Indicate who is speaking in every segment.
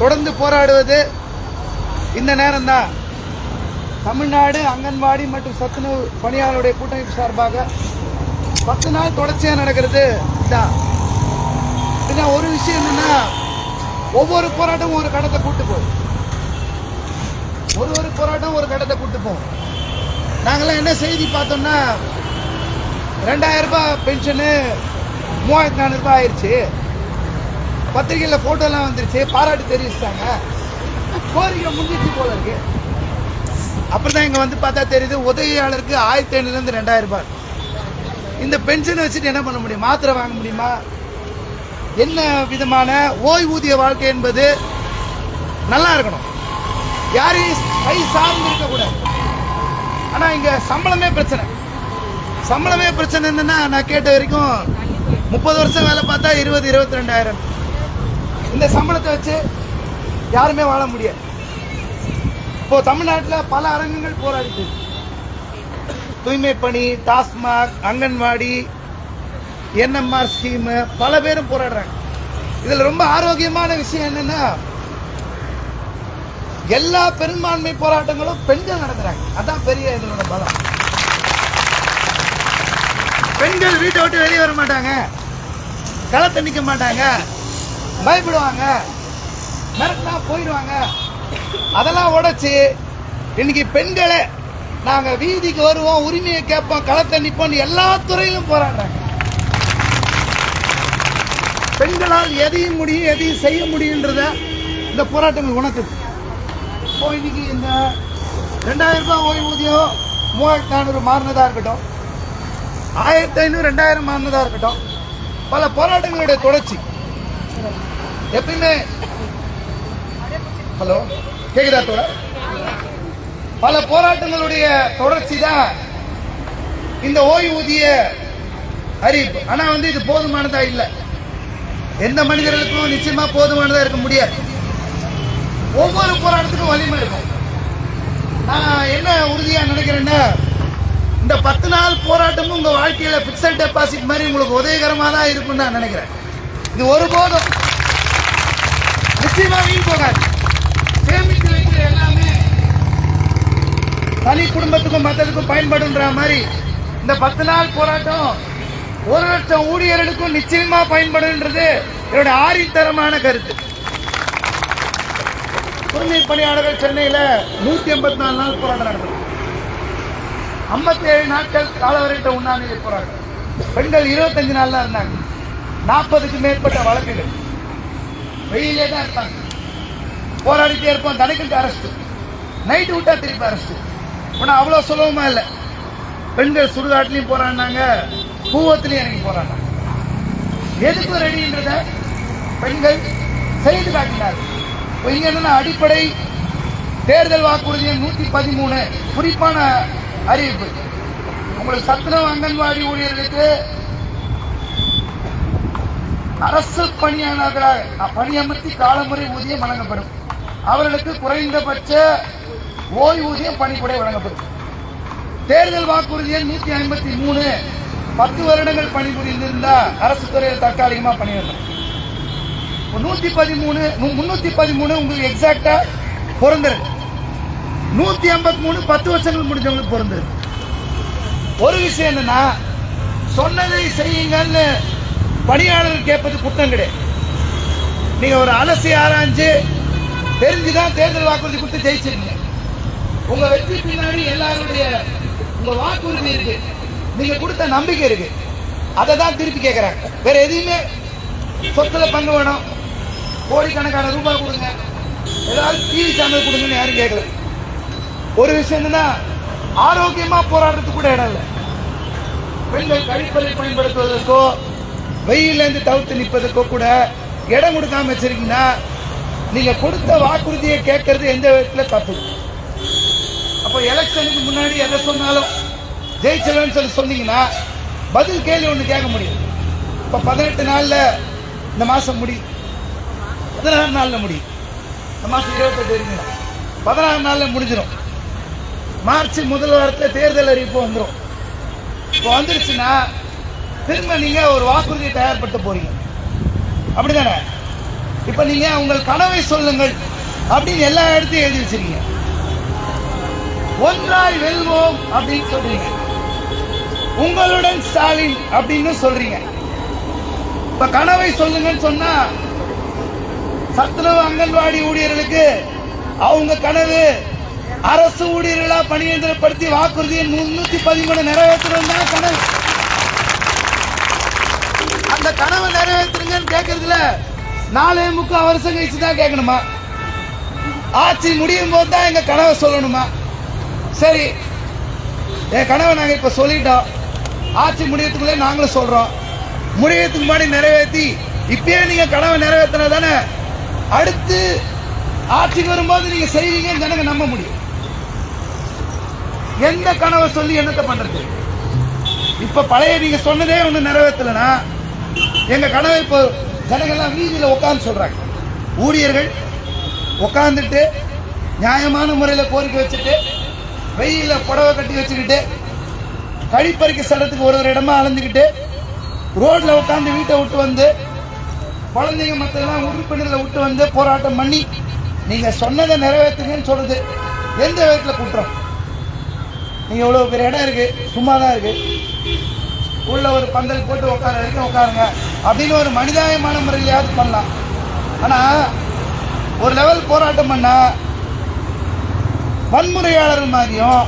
Speaker 1: தொடர்ந்து போராடுவது இந்த நேரம்தான். தமிழ்நாடு அங்கன்வாடி மற்றும் சத்துணவு பணியாளருடைய கூட்டமைப்பு சார்பாக பத்து நாள் தொடர்ச்சியாக நடக்கிறது. இதான் இதில் ஒரு விஷயம் என்னன்னா ஒவ்வொரு போராட்டமும் ஒரு கடத்தை கூட்டு போகும் ஒரு ஒரு போராட்டம் ஒரு கடத்தை கூட்டு போகும். நாங்களாம் என்ன செய்தி பார்த்தோம்னா ரெண்டாயிரம் ரூபாய் பென்ஷனு மூவாயிரத்தி நானூறுரூபா ஆயிடுச்சு பத்திரிகையில் ஃபோட்டோலாம் வந்துருச்சு. பாராட்டு தெரிவிச்சிட்டாங்க. கோரிக்கை முடிஞ்சிச்சு போல இருக்கு. அப்புறம் தான் இங்கே வந்து பார்த்தா தெரியுது உதவியாளருக்கு ஆயிரத்தி ஐநூறுலேருந்து ரெண்டாயிரம் ரூபாய். இந்த பென்ஷனை வச்சுட்டு என்ன பண்ண முடியும்? மாத்திரை வாங்க முடியுமா? என்ன விதமான ஓய்வூதிய வாழ்க்கை என்பது நல்லா இருக்கணும். யாரையும் கை சார்ந்து இருக்கக்கூடாது. ஆனால் இங்கே சம்பளமே பிரச்சனை. சம்பளமே பிரச்சனை என்னன்னா நான் கேட்ட வரைக்கும் முப்பது வருஷம் வேலை பார்த்தா இருபது இருபத்தி ரெண்டாயிரம். இந்த சம்பளத்தை வச்சு யாருமே வாழ முடியாது. இப்போ தமிழ்நாட்டில் பல அரங்கங்கள் போராடிட்டு இருக்கு. தூய்மை பணி டாஸ்மாக் அங்கன்வாடி என்எம்ஆர் ஸ்கீமு பல பேரும் போராடுறாங்க. இதில் ரொம்ப ஆரோக்கியமான விஷயம் என்னன்னா எல்லா பெரும்பான்மை போராட்டங்களும் பெண்கள் நடத்துறாங்க. அதான் பெரிய இதனோட பலம். பெண்கள் வீட்டை விட்டு வெளியே வர மாட்டாங்க. களத்தை நிற்க மாட்டாங்க. பயப்படுவாங்க. மிரட்டினா போயிடுவாங்க. அதெல்லாம் உடச்சி இன்னைக்கு பெண்களை நாங்கள் வீதிக்கு வருவோம் உரிமையை கேட்போம் களத்தை நிற்போம் எல்லா துறையிலும் போராடுறாங்க. பெண்களால் எதையும் முடியும் எதையும் செய்ய முடியுன்றத இந்த போராட்டங்கள் உணர்த்துது இப்போ இன்னைக்கு இந்த ரெண்டாயிரம் ரூபாய் ஓய்வூதியம் மூவாயிரத்தி நானூறு மாறினதாக இருக்கட்டும். ஆயிரத்தி ஐநூறு ரெண்டாயிரம் மாறினதாக இருக்கட்டும். பல போராட்டங்களுடைய தொடர்ச்சி. எப்பயுமே ஹலோ கேக்குதா தோழர்? பல போராட்டங்களுடைய தொடர்ச்சி தான் இந்த ஓய்வூதிய அறிவிப்பு. ஆனா வந்து இது போதுமானதா இல்லை. எந்த மனிதர்களுக்கும் நிச்சயமா போதுமானதா இருக்க முடியாது. ஒவ்வொரு போராட்டத்துக்கும் வலிமை இருக்கும். நான் என்ன உறுதியா நினைக்கிறேன்னா இந்த பத்து நாள் போராட்டமும் உங்க வாழ்க்கையில பிக்சட் டெபாசிட் மாதிரி உங்களுக்கு உதவிகரமாக தான் இருக்கும்னு நான் நினைக்கிறேன். இது ஒருபோதும் நிச்சயமா வீண் போகாது. சேமித்து வைக்கிற எல்லாமே தனி குடும்பத்துக்கும் மற்றதுக்கும் பயன்படுன்ற மாதிரி இந்த பத்து நாள் போராட்டம் ஒரு லட்சம் ஊழியர்களுக்கும் நிச்சயமா பயன்படுன்றது என்னோட ஆரித்தரமான கருத்து. தூய்மை பணியாளர்கள் சென்னையில நூத்தி எண்பத்தி நாலு நாள் போராட்டம் நடந்தது. ஐம்பத்தி ஏழு நாட்கள் காலவரைட்ட உண்ணாநிலை போராட்டம். பெண்கள் இருபத்தஞ்சு நாள் தான் இருந்தாங்க. நாற்பதுக்கு மேற்பட்ட வழக்குகள். வெளியிலே தான் இருப்பாங்க. போராடிட்டே இருப்போம். தனக்கு அரெஸ்ட்டு நைட்டு விட்டா திருப்பி அரெஸ்ட்டு ஆனால் அவ்வளோ சுலபமா இல்லை. பெண்கள் சுடுகாட்டிலையும் போராடினாங்க. பூவத்திலையும் இறங்கி போராடினாங்க. எதுக்கு ரெடின்றத பெண்கள் செய்து காட்டினார்கள். இப்போ இங்கே என்னன்னா அடிப்படை தேர்தல் வாக்குறுதியின் நூற்றி பதிமூணு. குறிப்பான அறிவிப்பு. உங்களுக்கு சத்துணவு அங்கன்வாடி ஊழியர்களுக்கு அரசு பணியாளர்களாக பணியமர்த்தி காலமுறை ஊதியம் வழங்கப்படும். அவர்களுக்கு குறைந்தபட்ச ஓய்வூதியம் பணிப்புடை வழங்கப்படும். தேர்தல் வாக்குறுதி எண் நூத்தி ஐம்பத்தி மூணு பத்து வருடங்கள் பணிபுரிந்திருந்தா அரசு துறையில் தற்காலிகமா பணியிடலாம் நூத்தி பதிமூணு முன்னூத்தி பதிமூணு உங்களுக்கு எக்ஸாக்டா பொருந்தது நூத்தி ஐம்பத்தி மூணு பத்து வருஷங்கள் முடிஞ்சவங்களுக்கு பொருந்தது ஒரு விஷயம் என்னன்னா சொன்னதை செய்யுங்கன்னு பணியாளர்கள் கேட்பது குற்றம் கிடையாது. நீங்க ஒரு அலசி ஆராய்ஞ்சு தெரிஞ்சுதான் தேர்தல் வாக்குறுதி கொடுத்து ஜெயிச்சிருங்க உங்க வெற்றி பின்னாடி எல்லாருடைய உங்க வாக்குறுதி இருக்கு. நீங்க கொடுத்த நம்பிக்கை இருக்கு. அதை தான் திருப்பி கேட்குறாங்க வேற எதையுமே சொத்துல பங்கு வேணும். கோடிக்கணக்கான ரூபாய் கொடுங்க. ஏதாவது டிவி சேனல் கொடுங்கன்னு யாரும் கேட்கல ஒரு விஷயம் என்னன்னா ஆரோக்கியமா போராடுறதுக்கு கூட இடம் இல்லை. பெண்கள் கழிப்பறை பயன்படுத்துவதற்கோ வெயிலேருந்து தவிர்த்து நிற்பதற்கோ கூட இடம் கொடுக்காம வச்சிருக்கீங்கன்னா நீங்கள் கொடுத்த வாக்குறுதியை கேட்கறது எந்த விதத்தில் தப்பு? அப்போ எலெக்ஷனுக்கு முன்னாடி எதை சொன்னாலும் ஜெயிச்சவன்னு சொல்லி சொன்னீங்கன்னா பதில் கேள்வி ஒன்று கேட்க முடியும். இப்போ பதினெட்டு நாளில் இந்த மாதம் முடியும் பதினாறு நாளில் முடியும் இந்த மாதம் இருபத்தெட்டு இருக்குங்க பதினாறு நாளில் முடிஞ்சிடும் மார்ச் முதல் வாரத்தில் தேர்தல் அறிவிப்பு வந்துடும் இப்போ வந்துருச்சுன்னா திரும்ப நீங்கள் ஒரு வாக்குறுதியை தயார்படுத்த போறீங்க. அப்படிதானே? இப்ப நீங்க உங்கள் கனவை சொல்லுங்கள் அப்படின்னு எல்லா இடத்தையும் எழுதி வச்சிருக்கீங்க. ஒன்றாய் வெல்வோம் அப்படின்னு சொல்றீங்க. உங்களுடன் ஸ்டாலின் அப்படின்னு சொல்றீங்க. இப்ப கனவை சொல்லுங்கன்னு சொன்னா சத்துணவு அங்கன்வாடி ஊழியர்களுக்கு அவங்க கனவு அரசு ஊழியர்களா பணியந்திரப்படுத்தி வாக்குறுதியை முன்னூத்தி பதிமூணு நிறைவேற்றணும் தான் கனவு கனவை நிறைவேற்றுங்கன்னு கேட்கறதுல நாலே முக்கால் வருஷம் கழிச்சு தான் கேட்கணுமா ஆட்சி முடியும் போது தான் எங்கள் கனவை சொல்லணுமா? சரி என் கனவை நாங்கள் இப்போ சொல்லிட்டோம். ஆட்சி முடியறதுக்குள்ளே நாங்களும் சொல்கிறோம் முடியறதுக்கு முன்னாடி நிறைவேற்றி இப்பயே நீங்கள் கனவை நிறைவேற்றினா தானே அடுத்து ஆட்சிக்கு வரும்போது நீங்கள் செய்வீங்கன்னு ஜனங்க நம்ப முடியும். எந்த கனவை சொல்லி என்னத்தை பண்ணுறது இப்போ பழைய நீங்கள் சொன்னதே ஒன்று நிறைவேற்றலைன்னா எங்கள் கனவை இப்போ ஜனங்கள்லாம் வீதியில் உட்காந்து சொல்கிறாங்க ஊழியர்கள் உட்காந்துட்டு நியாயமான முறையில் கோரிக்கை வச்சுட்டு வெயில புடவை கட்டி வச்சுக்கிட்டு கழிப்பறிக்க ஸ்தலத்துக்கு ஒரு ஒரு இடமா அளந்துக்கிட்டு ரோட்ல உட்காந்து வீட்டை விட்டு வந்து குழந்தைங்க மற்றெல்லாம் உறுப்பினர்களை விட்டு வந்து போராட்டம் பண்ணி நீங்க சொன்னதை நிறைவேற்றுங்கன்னு சொல்றது எந்த விதத்தில் குற்றம்? நீங்க இவ்வளவு பெரிய இடம் இருக்கு சும்மா தான் இருக்கு. உள்ள ஒரு பந்தல் போட்டு உட்கார வரைக்கும் உட்காருங்க. அப்படின்னு ஒரு மனிதாயமான முறையிலையாவது பண்ணலாம். ஆனா ஒரு லெவல் போராட்டம் பண்ணால் வன்முறையாளர்கள் மாதிரியும்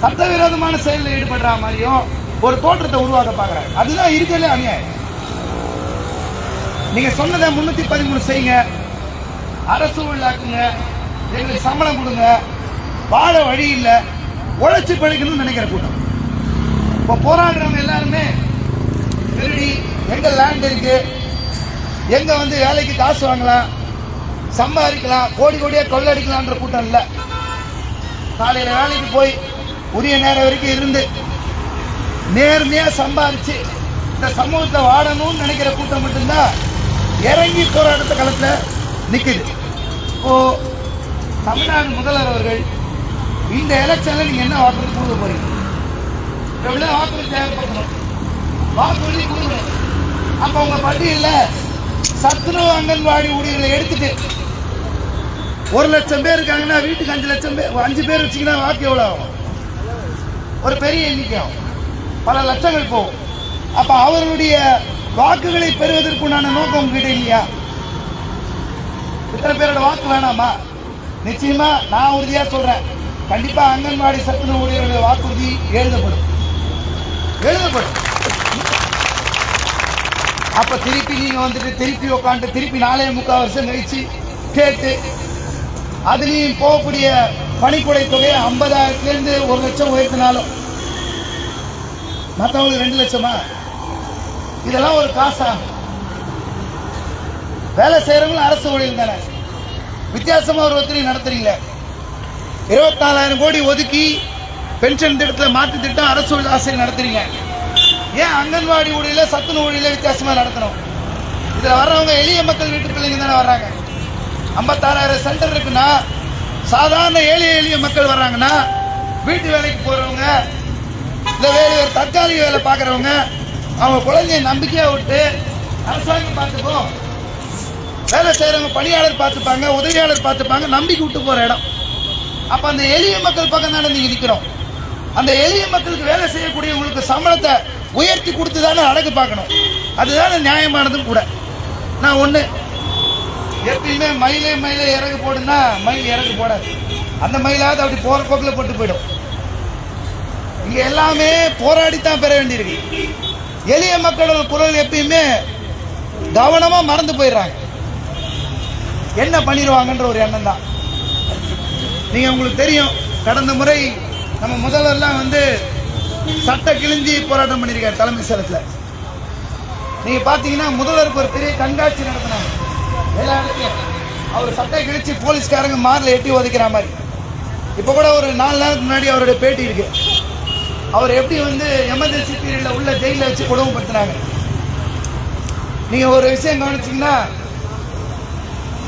Speaker 1: சட்டவிரோதமான செயலில் ஈடுபடுற மாதிரியும் ஒரு தோற்றத்தை உருவாக்க பார்க்குறாங்க. அதுதான் இருக்கிறதுல அநியாயம். நீங்க சொன்னதை முன்னூத்தி பதிமூணு செய்யுங்க. அரசு உள்ளாக்குங்க. எங்களுக்கு சம்பளம் கொடுங்க. வாழ வழி இல்லை. உழைச்சி பழிக்கணும்னு நினைக்கிற கூட்டம். இப்போ போராடுறவங்க எல்லாருமே திருடி எங்கே லேண்ட் இருக்கு? எங்கே வந்து வேலைக்கு காசு வாங்கலாம் சம்பாதிக்கலாம் கோடி கோடியாக கொள்ளடிக்கலான்ற கூட்டம் இல்லை. காலையில் வேலைக்கு போய் உரிய நேரம் வரைக்கும் இருந்து நேர்மையாக சம்பாதிச்சு இந்த சமூகத்தை வாடணும்னு நினைக்கிற கூட்டம் மட்டும்தான் இறங்கி போராட்டத்த காலத்தில் நிற்குது இப்போ தமிழ்நாடு முதல்வர் அவர்கள் இந்த எலெக்ஷனில் நீங்கள் என்ன வாக்குறுதி கொடுக்க போகிறீங்க எவ்வளோ வாக்குறுதி தேவைப்படணும்? வாக்குறுதி கொடுக்கணும் அப்போ உங்கள் பட்டியலில் சத்துணவு அங்கன்வாடி ஊழியர்களை எடுத்துட்டு ஒரு லட்சம் பேர் இருக்காங்கன்னா வீட்டுக்கு அஞ்சு லட்சம் பேர் அஞ்சு பேர் வச்சிங்கன்னா வாக்கு எவ்வளோ ஆகும்? ஒரு பெரிய எண்ணிக்கை ஆகும். பல லட்சங்கள் போகும். அப்போ அவருடைய வாக்குகளை பெறுவதற்குண்டான நோக்கம் உங்ககிட்ட இல்லையா? இத்தனை பேரோட வாக்கு வேணாமா? நிச்சயமாக நான் உறுதியாக சொல்கிறேன் கண்டிப்பாக அங்கன்வாடி சத்துணவு ஊழியர்களுடைய வாக்குறுதி எழுதப்படும். எழுதப்படும் அப்ப திருப்பி நீங்க வந்துட்டு திருப்பி உட்காந்து திருப்பி நாலே முக்கால் வருஷம் கழிச்சு கேட்டு அதுலேயும் போகக்கூடிய பணிப்புடை தொகையை ஐம்பதாயிரத்துலேருந்து ஒரு லட்சம் உயர்த்தினாலும் மற்றவங்களுக்கு ரெண்டு லட்சமா? இதெல்லாம் ஒரு காசா? வேலை செய்கிறவங்களும் அரசு ஊழியர் தானே? வித்தியாசமாக ஒரு ஒத்திரி நடத்துறீங்களே. இருபத்தாலாயிரம் கோடி ஒதுக்கி பென்ஷன் திட்டத்தில் மாற்று திட்டம் அரசு ஆசிரியர் நடத்துறீங்க. ஏன் அங்கன்வாடி ஊழியில் சத்துணவு ஊழியில் வித்தியாசமாக நடத்தணும்? இதில் வர்றவங்க எளிய மக்கள் வீட்டு பிள்ளைங்க தானே வர்றாங்க. ஐம்பத்தாறாயிரம் சென்டர் இருக்குன்னா சாதாரண எளிய எளிய மக்கள் வர்றாங்கன்னா வீட்டு வேலைக்கு போகிறவங்க இல்லை வேறு ஒரு தற்காலிக வேலை பார்க்குறவங்க அவங்க குழந்தைய நம்பிக்கையாக விட்டு அரசாங்கம் பார்த்துப்போம். வேலை செய்கிறவங்க பணியாளர் பார்த்துப்பாங்க உதவியாளர் பார்த்துப்பாங்க நம்பிக்கை விட்டு போகிற இடம். அப்போ அந்த எளிய மக்கள் பக்கம் தானே நீங்கள் நிற்கிறோம் அந்த எளிய மக்களுக்கு வேலை செய்யக்கூடியவங்களுக்கு சம்பளத்தை உயர்த்தி கொடுத்து தானே அழகு பார்க்கணும். அதுதானே நியாயமானதும் கூட. நான் ஒன்று எப்பயுமே மயிலே மயிலே இறகு போடுன்னா மயில் இறகு போடாது. அந்த மயிலாவது அப்படி போகிற போக்கில் போட்டு போயிடும். இங்கே எல்லாமே போராடித்தான் பெற வேண்டியிருக்கு. எளிய மக்களோட குரல் எப்பயுமே கவனமாக மறந்து போயிடுறாங்க. என்ன பண்ணிடுவாங்கன்ற ஒரு எண்ணம் தான் நீங்கள் உங்களுக்கு தெரியும் கடந்த முறை நம்ம முதல்வர்லாம் வந்து சட்ட கிழிஞ்சி போராட்டம் பண்ணியிருக்காரு தலைமை செயலத்தில் நீங்கள் பார்த்தீங்கன்னா முதல்வருக்கு ஒரு பெரிய கண்காட்சி நடத்தினாங்க எல்லா இடத்துலையும் அவர் சட்டை கிழிச்சு போலீஸ்காரங்க மாரில் எட்டி உதைக்கிற மாதிரி. இப்போ கூட ஒரு நாலு நாளுக்கு முன்னாடி அவருடைய பேட்டி இருக்கு. அவர் எப்படி வந்து எமர்ஜென்சி பீரியடில் உள்ள ஜெயிலில் வச்சு கொடுமைப்படுத்தினாங்க நீங்கள் ஒரு விஷயம் கவனிச்சிங்கன்னா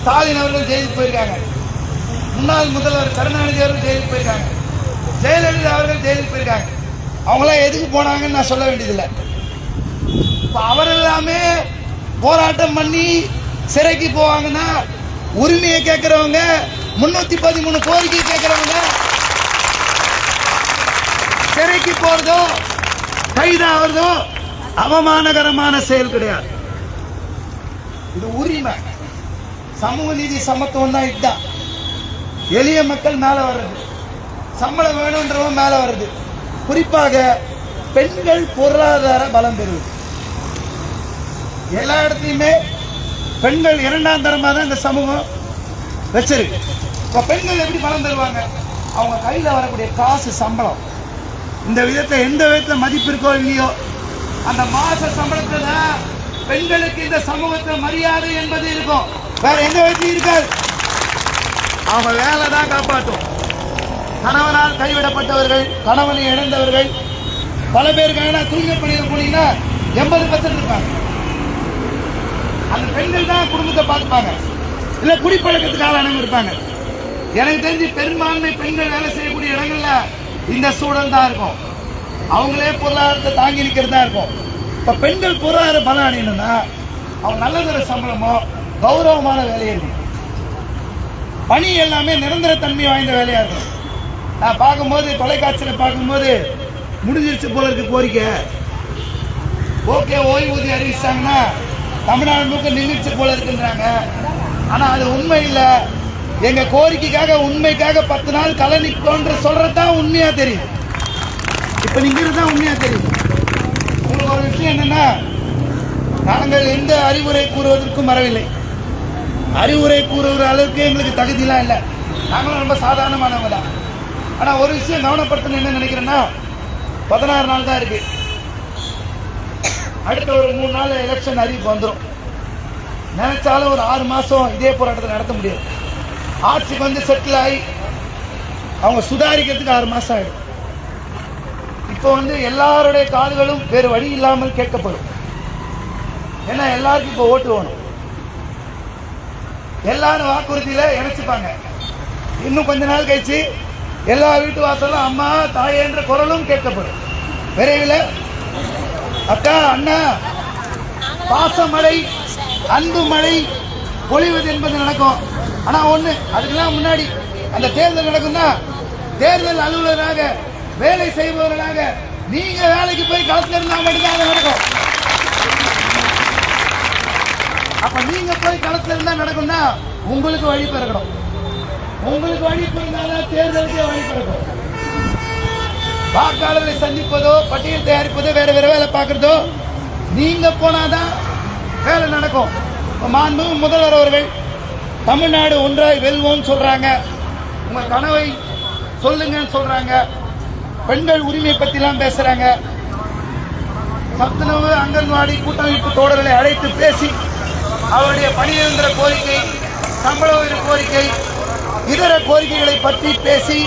Speaker 1: ஸ்டாலின் அவர்கள் ஜெயிலுக்கு போயிருக்காங்க. முன்னாள் முதல்வர் கருணாநிதி அவர்கள் ஜெயிலுக்கு போயிருக்காங்க. ஜெயலலிதா அவர்கள் ஜெயிலுக்கு போயிருக்காங்க. அவங்களாம் எதுக்கு போனாங்கன்னு நான் சொல்ல வேண்டியதில்லை. இப்போ அவர் எல்லாமே போராட்டம் பண்ணி சிறைக்கு போவாங்கன்னா உரிமையை கேட்குறவங்க முன்னூற்றி பதிமூணு கோரிக்கை கேட்குறவங்க சிறைக்கு போகிறதோ கைதாகிறதோ அவமானகரமான செயல் கிடையாது. இது உரிமை. சமூக நீதி சமத்துவம் தான் இதுதான். எளிய மக்கள் மேலே வர்றது. சம்பளம் வேணுன்றவன் மேல வருது. குறிப்பாக பெண்கள் பொருளாதார பலம் பெறுவது எல்லா இடத்துலையுமே பெண்கள் இரண்டாம் தரமாக தான் இந்த சமூகம் வச்சிருக்கு. இப்போ பெண்கள் எப்படி பலம் பெறுவாங்க அவங்க கையில் வரக்கூடிய காசு சம்பளம். இந்த விதத்தில் எந்த விதத்தில் மதிப்பு இருக்கோ இல்லையோ அந்த மாச சம்பளத்துல பெண்களுக்கு இந்த சமூகத்தில் மரியாதை என்பது இருக்கும். வேற எந்த விதத்திலும் இருக்காது. அவங்க வேலை தான் காப்பாற்றும் கணவனால் கைவிடப்பட்டவர்கள் கணவனை இழந்தவர்கள் பல பேருக்கான தூய்மை பணியில் போனீங்கன்னா எண்பது பர்சன்ட் இருப்பாங்க. அந்த பெண்கள் தான் குடும்பத்தை பார்த்துப்பாங்க. இல்ல குடிப்பழக்கத்துக்கு ஆளானவங்க இருப்பாங்க. எனக்கு தெரிஞ்சு பெரும்பான்மை பெண்கள் வேலை செய்யக்கூடிய இடங்கள்ல இந்த சூழல் தான் இருக்கும். அவங்களே பொருளாதாரத்தை தாங்கி நிற்கிறது தான் இருக்கும். இப்போ பெண்கள் பொருளாதார பலம் அடையணும்னா அவங்க நல்லதொரு சம்பளமோ கௌரவமான வேலையை இருக்கும் பணி எல்லாமே நிரந்தர தன்மை வாய்ந்த வேலையாக இருக்கும் நான் பார்க்கும்போது தொலைக்காட்சியில் பார்க்கும்போது முடிஞ்சிருச்சு போல இருக்கு கோரிக்கை. ஓகே ஓய்வூதியம் அறிவிச்சாங்கன்னா தமிழ்நாடு முழுக்க நின்றுச்சு போல இருக்குன்றாங்க. ஆனால் அது உண்மை இல்லை. எங்கள் கோரிக்கைக்காக உண்மைக்காக பத்து நாள் களை நிற்கோன்ற சொல்கிறது தான் உண்மையாக தெரியும் இப்போ நிற்கிறது தான் உண்மையாக தெரியும் உங்களுக்கு ஒரு விஷயம் என்னன்னா நாங்கள் எந்த அறிவுரை கூறுவதற்கும் வரவில்லை. அறிவுரை கூறுகிற அளவுக்கு எங்களுக்கு தகுதியெலாம் இல்லை. நாங்களும் ரொம்ப சாதாரணமானவங்க தான். ஆனா ஒரு விஷயம் கவனப்படுத்தணும் என்ன நினைக்கிறேன்னா பதினாறு நாள் தான் இருக்கு. அடுத்த ஒரு மூணு நாள் எலெக்ஷன் அறிவிப்பு வந்துடும் நினைச்சாலும் ஒரு ஆறு மாசம் இதே போராட்டத்தை நடத்த முடியாது. ஆட்சிக்கு வந்து செட்டில் ஆகி அவங்க சுதாரிக்கிறதுக்கு ஆறு மாசம் ஆயிடும். இப்போ வந்து எல்லாருடைய காதுகளும் வேறு வழி இல்லாமல் கேட்கப்படும். ஏன்னா எல்லாருக்கும் இப்போ ஓட்டு வேணும். எல்லாரும் வாக்குறுதியில் இணைச்சிப்பாங்க. இன்னும் கொஞ்ச நாள் கழிச்சு எல்லா வீட்டு வாசலும் அம்மா தாயே என்ற குரலும் கேட்கப்படும். விரைவில் அக்கா அண்ணா பாசமழை அன்பு மழை பொழிவது என்பது நடக்கும். ஆனால் ஒன்று அதுக்கெல்லாம் முன்னாடி அந்த தேர்தல் நடக்கும்னா தேர்தல் அலுவலராக வேலை செய்பவர்களாக நீங்க வேலைக்கு போய் களத்துல இருந்தால் மட்டும்தான் அது நடக்கும். அப்ப நீங்க போய் களத்துல இருந்தா நடக்கும்னா உங்களுக்கு வழி பிறக்கணும். உங்களுக்கு வழி பிறந்தாதான் தேர்தலுக்கே வழி பிறக்கும். வாக்காளர்களை சந்திப்பதோ பட்டியல் தயாரிப்பதோ வேற வேற வேலை பார்க்கறதோ நீங்க போனாதான் வேலை நடக்கும். மாண்பு முதல்வர் அவர்கள் தமிழ்நாடு ஒன்றாய் வெல்வோம்னு சொல்றாங்க. உங்க கனவை சொல்லுங்கன்னு சொல்றாங்க. பெண்கள் உரிமை பத்திலாம் பேசுறாங்க. சத்துணவு அங்கன்வாடி கூட்டமைப்பு தோழர்களை அழைத்து பேசி அவருடைய பணியிழந்த கோரிக்கை சம்பள உயிர் கோரிக்கை இதர கோரிக்கைகளை பற்றி பேசி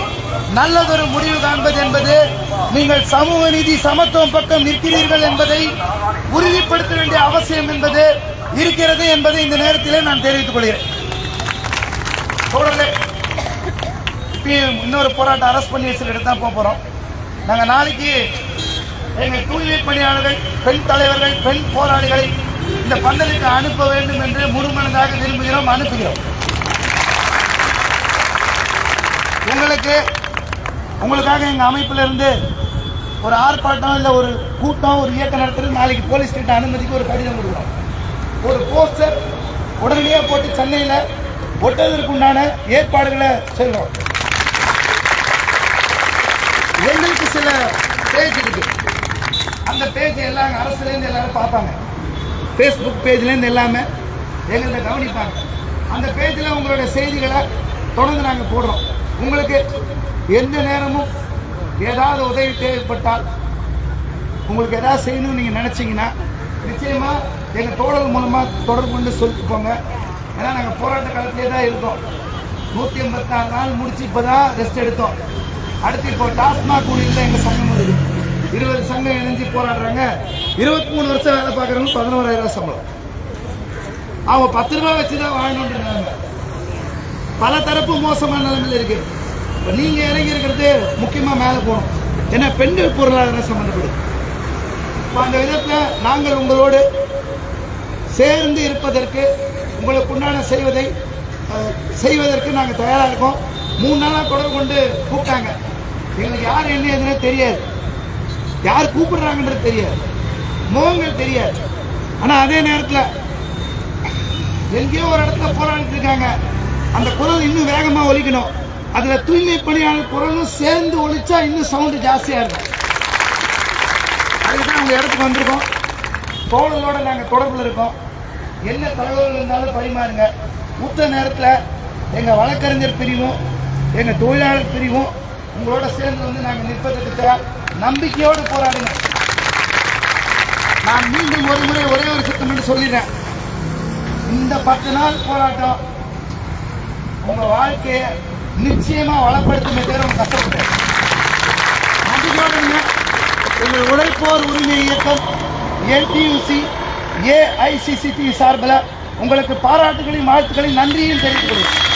Speaker 1: நல்லதொரு முடிவு காண்பது என்பது நீங்கள் சமூக நீதி சமத்துவம் பக்கம் நிற்கிறீர்கள் என்பதை உறுதிப்படுத்த வேண்டிய அவசியம் என்பது இருக்கிறது என்பதை இந்த நேரத்திலே நான் தெரிவித்துக் கொள்கிறேன். இன்னொரு போராட்டம் அரெஸ்ட் பண்ணி வச்சுக்கிட்டு தான் போக போறோம். நாங்கள் நாளைக்கு எங்கள் தூய்மை பணியாளர்கள் பெண் தலைவர்கள் பெண் போராளிகளை இந்த பந்தலுக்கு அனுப்ப வேண்டும் என்று முழுமனதாக விரும்புகிறோம் அனுப்புகிறோம். எங்களுக்கு உங்களுக்காக எங்கள் அமைப்பில் இருந்து ஒரு ஆர்ப்பாட்டம் இல்லை ஒரு கூட்டம் ஒரு இயக்கம் நடத்துறது நாளைக்கு போலீஸ் கிட்ட அனுமதிக்கு ஒரு கடிதம் கொடுக்குறோம். ஒரு போஸ்டர் உடனடியாக போட்டு சென்னையில் ஒட்டுவதற்குண்டான ஏற்பாடுகளை செய்கிறோம். எங்களுக்கு சில பேஜ் இருக்கு. அந்த பேஜ் எல்லாம் அரசுலேருந்து எல்லாரும் பார்ப்பாங்க. ஃபேஸ்புக் பேஜ்லேருந்து எல்லாமே எங்களை கவனிப்பாங்க. அந்த பேஜில் உங்களுடைய செய்திகளை தொடர்ந்து நாங்கள் போடுறோம். உங்களுக்கு எந்த நேரமும் ஏதாவது உதவி தேவைப்பட்டால் உங்களுக்கு ஏதாவது செய்யணும்னு நீங்கள் நினச்சிங்கன்னா நிச்சயமாக எங்கள் தோழர் மூலமாக தொடர்பு கொண்டு சொல்லிட்டு போங்க ஏன்னா நாங்கள் போராட்ட காலத்திலே தான் இருக்கோம் நூற்றி ஐம்பத்தாறு நாள் முடிச்சு இப்போ தான் ரெஸ்ட் எடுத்தோம். அடுத்து இப்போ டாஸ்மாக் தான் எங்கள் சங்கம் வருது. இருபது சங்கம் இணைஞ்சு போராடுறாங்க. இருபத்தி மூணு வருஷம் வேலை பார்க்குறவங்க பதினோராயிரம் சம்பளம். அவங்க பத்து ரூபா வச்சு தான் வாழணுன்றாங்க பல தரப்பு மோசமான நிலைமையில் இருக்கு. இப்போ நீங்கள் இறங்கி இருக்கிறது முக்கியமாக மேலே போகணும். ஏன்னா பெண்கள் பொருளாதாரம் சம்மந்தப்படுது இப்போ அந்த விதத்தில் நாங்கள் உங்களோடு சேர்ந்து இருப்பதற்கு உங்களுக்கு உண்டான செய்வதை செய்வதற்கு நாங்கள் தயாராக இருக்கோம். மூணு நாளாக தொடர்பு கொண்டு கூப்பிட்டாங்க. எங்களுக்கு யார் என்ன எதுனே தெரியாது. யார் கூப்பிடுறாங்கன்றது தெரியாது. முகங்கள் தெரியாது. ஆனால் அதே நேரத்தில் எங்கேயோ ஒரு இடத்துல போராடிட்டு இருக்காங்க. அந்த குரல் இன்னும் வேகமாக ஒழிக்கணும் அதில் தூய்மை பணியாளர் குரலும் சேர்ந்து ஒழிச்சா இன்னும் சவுண்டு ஜாஸ்தியாக இருக்கும். அதுதான் உங்கள் இடத்துக்கு வந்திருக்கோம். தோழர்களோடு நாங்கள் தொடர்பில் இருக்கோம். என்ன தகவல் இருந்தாலும் பரிமாறுங்க. உத்த நேரத்தில் எங்கள் வழக்கறிஞர் பிரிவும் எங்கள் தொழிலாளர் பிரிவும் உங்களோட சேர்ந்து வந்து நாங்கள் நிற்பதற்கு நம்பிக்கையோடு போராடுங்க. நான் மீண்டும் ஒரு முறை ஒரே ஒரு சத்தம் என்று சொல்லிடுறேன். இந்த பத்து நாள் போராட்டம் உங்க வாழ்க்கையை நிச்சயமா வளப்படுத்துமே பேர் உங்க கஷ்டப்பட்டேன். எங்கள் உழைப்போர் உரிமை இயக்கம் என்டியூசி ஏஐசிசிடி சார்பில் உங்களுக்கு பாராட்டுகளையும் வாழ்த்துக்களையும் நன்றியும் தெரிவித்துக் கொள்கிறேன்.